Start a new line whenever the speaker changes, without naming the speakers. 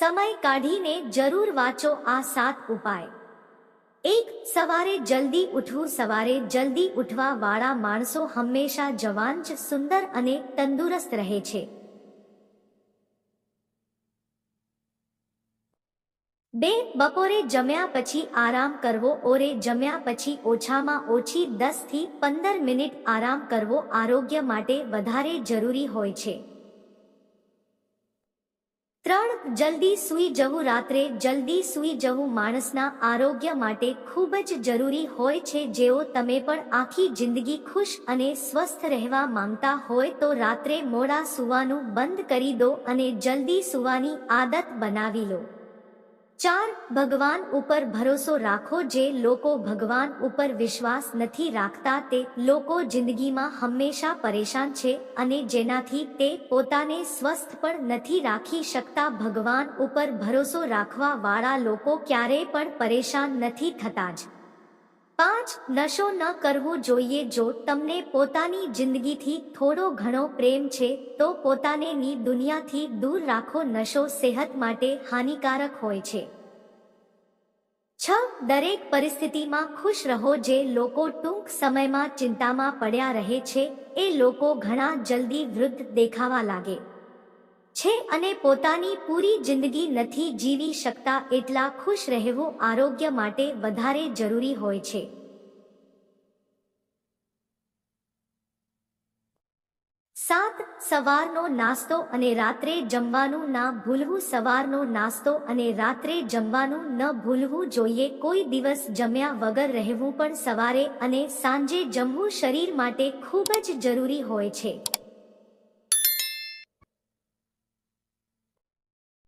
સમય કાઢીને જરૂર વાંચો આ સાત ઉપાય. એક, સવારે જલ્દી ઉઠવું. સવારે જલ્દી ઉઠવા વાળા માણસો હંમેશા જવાન જ, સુંદર અને તંદુરસ્ત રહે છે. બે, બપોરે જમ્યા પછી આરામ કરવો. ઓરે જમ્યા પછી ઓછામાં ઓછી દસથી પંદર મિનિટ આરામ કરવો આરોગ્ય માટે વધારે જરૂરી હોય છે. ત્રણ જલ્દી સૂઈ જવું રાત્રે, જલ્દી સૂઈ જવું માણસના આરોગ્ય માટે ખૂબ જ જરૂરી હોય છે. જેઓ તમે પણ આખી જિંદગી ખુશ અને સ્વસ્થ રહેવા માંગતા હોય તો રાત્રે મોડા સૂવાનું બંધ કરી દો અને જલ્દી સૂવાની આદત બનાવી લો. ચાર ભગવાન ઉપર ભરોસો રાખો જે લોકો ભગવાન ઉપર વિશ્વાસ નથી રાખતા, તે લોકો જિંદગીમાં હંમેશા પરેશાન છે અને જેનાથી તે પોતાને સ્વસ્થ પણ નથી રાખી શકતા. ભગવાન ઉપર ભરોસો રાખવા વાળા લોકો ક્યારેય પણ પરેશાન નથી થતા જ. પાંચ નશો ન કરવો જોઈએ જો તમને પોતાની જિંદગીથી થોડો ઘણો પ્રેમ છે, તો પોતાને ની દુનિયાથી દૂર રાખો નશો સેહત માટે હાનિકારક હોય છે. છ, દરેક પરિસ્થિતિમાં ખુશ રહો જે લોકો ટૂંક સમયમાં ચિંતામાં પડ્યા રહે છે, એ લોકો ઘણા જલ્દી વૃદ્ધ દેખાવા લાગે. છે અને પોતાની પૂરી જિંદગી નથી જીવી શકતા એટલા ખુશ રહેવું આરોગ્ય માટે વધારે જરૂરી હોય છે. સાત, સવારનો નાસ્તો અને રાત્રે જમવાનું ના ભૂલવું, સવારનો નાસ્તો અને રાત્રે જમવાનું ન ભૂલવું જોઈએ, કોઈ દિવસ જમ્યા વગર રહેવું પણ સવારે અને સાંજે જમવું શરીર માટે ખૂબ જ જરૂરી હોય છે.